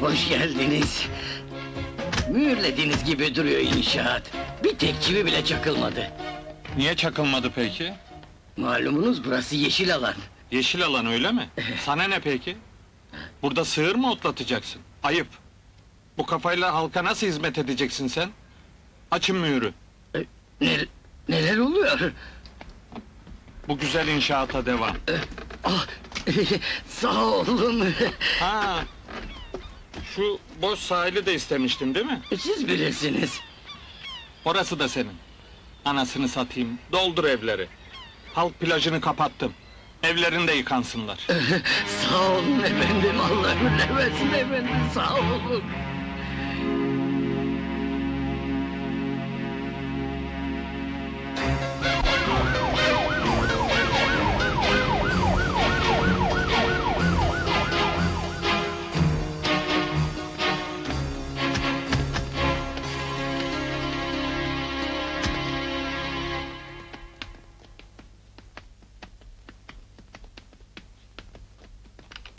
Hoş geldiniz. Mühürlediğiniz gibi duruyor inşaat. Bir tek çivi bile çakılmadı. Niye çakılmadı peki? Malumunuz burası yeşil alan. Yeşil alan öyle mi? Sana ne peki? Burada sığır mı otlatacaksın? Ayıp. Bu kafayla halka nasıl hizmet edeceksin sen? Açın mühürü. Ne, neler oluyor? Bu güzel inşaata devam. Ah, sağ olun. Ha. Şu boş sahili de istemiştin değil mi? Siz bilirsiniz. Orası da senin. Anasını satayım. Doldur evleri. Halk plajını kapattım. Evlerinde yıkansınlar. Sağ olun efendim. Allah versin efendim. Sağ olun.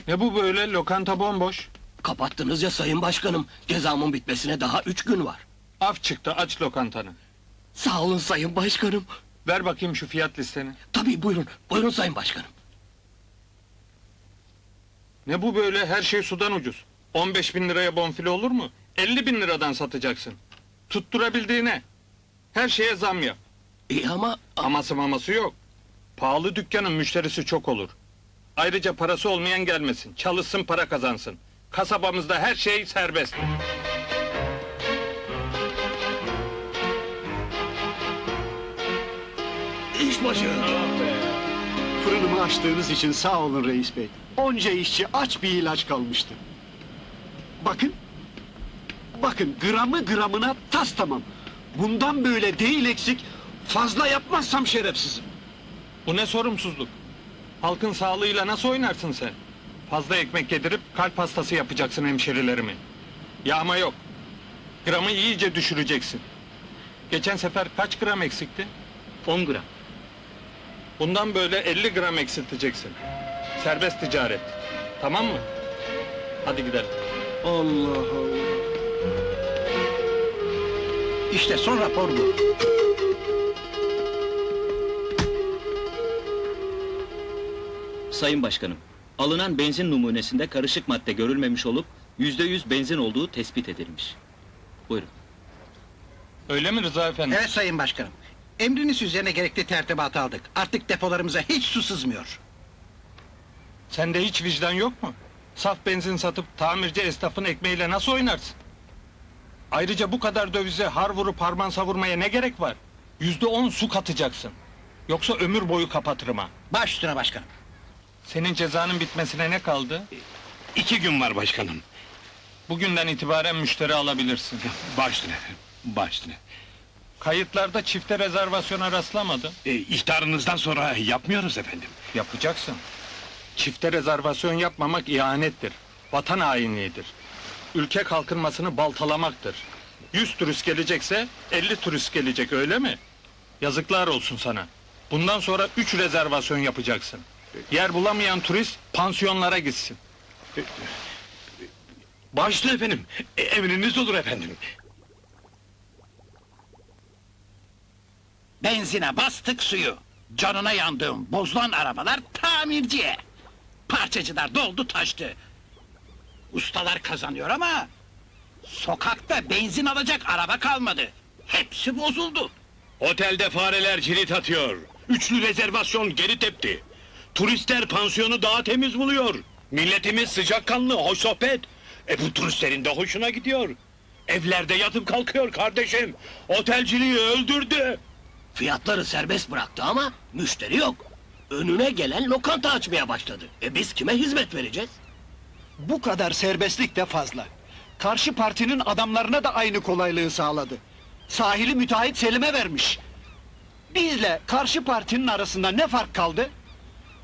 Ne bu böyle? Lokanta bomboş. Kapattınız ya sayın başkanım. Cezamın bitmesine daha üç gün var. Af çıktı aç lokantanı. Sağ olun sayın başkanım. Ver bakayım şu fiyat listeni. Tabii buyurun. Buyurun sayın başkanım. Ne bu böyle her şey sudan ucuz. 15 bin liraya bonfile olur mu? 50 bin liradan satacaksın. Tutturabildiğine. Her şeye zam yap. İyi ama... Aması maması yok. Pahalı dükkanın müşterisi çok olur. Ayrıca parası olmayan gelmesin. Çalışsın para kazansın. Kasabamızda her şey serbest. iş başı. Fırınımı açtığınız için sağ olun reis bey. Onca işçi aç bir ilaç kalmıştı. Bakın. Bakın gramı gramına tas tamam. Bundan böyle değil eksik. Fazla yapmazsam şerefsizim. Bu ne sorumsuzluk? Halkın sağlığıyla nasıl oynarsın sen? Fazla ekmek yedirip kalp hastası yapacaksın hemşerilerimi. Yağma yok. Gramı iyice düşüreceksin. Geçen sefer kaç gram eksikti? 10 gram. Bundan böyle 50 gram eksilteceksin. Serbest ticaret. Tamam mı? Hadi gidelim. Allah Allah. İşte son rapor bu. Sayın Başkanım, alınan benzin numunesinde karışık madde görülmemiş olup yüzde yüz benzin olduğu tespit edilmiş. Buyurun. Öyle mi Rıza Efendi? Evet Sayın Başkanım. Emriniz üzerine gerekli tertibatı aldık. Artık depolarımıza hiç su sızmıyor. Sende hiç vicdan yok mu? Saf benzin satıp tamirci esnafın ekmeğiyle nasıl oynarsın? Ayrıca bu kadar dövize har vurup harman savurmaya ne gerek var? Yüzde on su katacaksın. Yoksa ömür boyu kapatırım ha. Baş üstüne başkanım. Senin cezanın bitmesine ne kaldı? İki gün var başkanım. Bugünden itibaren müşteri alabilirsin. Başüstüne, başüstüne. Kayıtlarda çifte rezervasyona rastlamadım. E, ihtarınızdan sonra yapmıyoruz efendim. Yapacaksın. Çifte rezervasyon yapmamak ihanettir. Vatan hainliğidir. Ülke kalkınmasını baltalamaktır. 100 turist gelecekse 50 turist gelecek öyle mi? Yazıklar olsun sana. Bundan sonra 3 rezervasyon yapacaksın. Yer bulamayan turist pansiyonlara gitsin. Başüstüne efendim. E, emriniz olur efendim. Benzine bastık suyu. Canına yandığım bozulan arabalar tamirciye. Parçacılar doldu taştı. Ustalar kazanıyor ama... ...sokakta benzin alacak araba kalmadı. Hepsi bozuldu. Otelde fareler cirit atıyor. Üçlü rezervasyon geri tepti. Turistler pansiyonu daha temiz buluyor. Milletimiz sıcakkanlı, hoş sohbet. E bu turistlerin de hoşuna gidiyor. Evlerde yatıp kalkıyor kardeşim. Otelciliği öldürdü. Fiyatları serbest bıraktı ama müşteri yok. Önüne gelen lokanta açmaya başladı. E biz kime hizmet vereceğiz? Bu kadar serbestlik de fazla. Karşı partinin adamlarına da aynı kolaylığı sağladı. Sahili müteahhit Selim'e vermiş. Bizle karşı partinin arasında ne fark kaldı?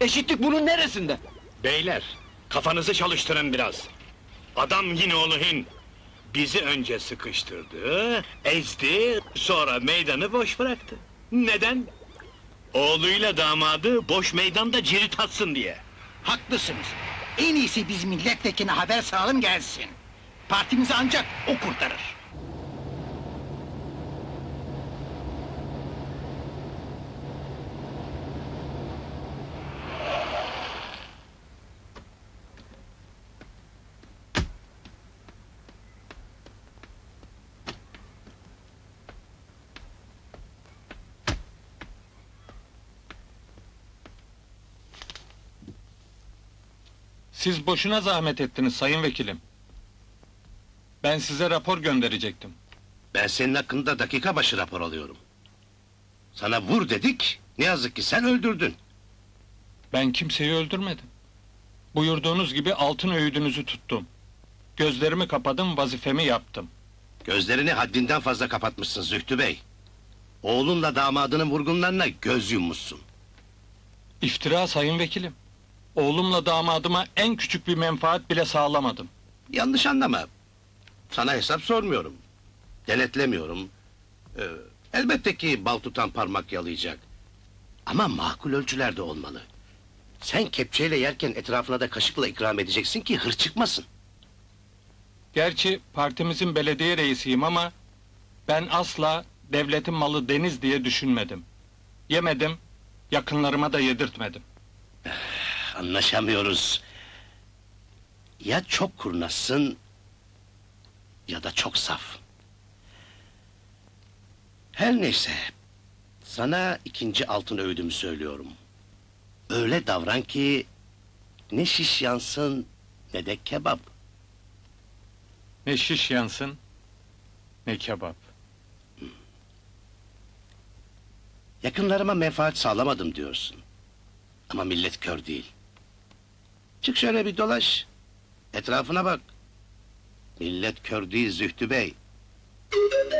Eşitlik bunun neresinde? Beyler, kafanızı çalıştırın biraz. Adam yine oğlu Hin. Bizi önce sıkıştırdı, ezdi, sonra meydanı boş bıraktı. Neden? Oğluyla damadı boş meydanda cirit atsın diye. Haklısınız. En iyisi biz milletvekiline haber salın gelsin. Partimizi ancak o kurtarır. Siz boşuna zahmet ettiniz sayın vekilim. Ben size rapor gönderecektim. Ben senin hakkında dakika başı rapor alıyorum. Sana vur dedik, ne yazık ki sen öldürdün. Ben kimseyi öldürmedim. Buyurduğunuz gibi altın öğüdünüzü tuttum. Gözlerimi kapadım, vazifemi yaptım. Gözlerini haddinden fazla kapatmışsın Zühtü Bey. Oğlunla damadının vurgunlarına göz yummuşsun. İftira sayın vekilim. Oğlumla damadıma en küçük bir menfaat bile sağlamadım. Yanlış anlama. Sana hesap sormuyorum. Denetlemiyorum. Ee, elbette ki bal tutan parmak yalayacak. Ama makul ölçülerde olmalı. Sen kepçeyle yerken etrafına da kaşıkla ikram edeceksin ki hır çıkmasın. Gerçi partimizin belediye reisiyim ama ben asla devletin malı deniz diye düşünmedim. Yemedim, yakınlarıma da yedirtmedim. Anlaşamıyoruz. Ya çok kurnazsın ya da çok saf. Her neyse. Sana ikinci altın öğüdümü söylüyorum. Öyle davran ki ne şiş yansın ne de kebap. Ne şiş yansın, ne kebap. Yakınlarıma menfaat sağlamadım diyorsun. Ama millet kör değil. Çık şöyle bir dolaş. Etrafına bak. Millet kör değil Zühtü Bey.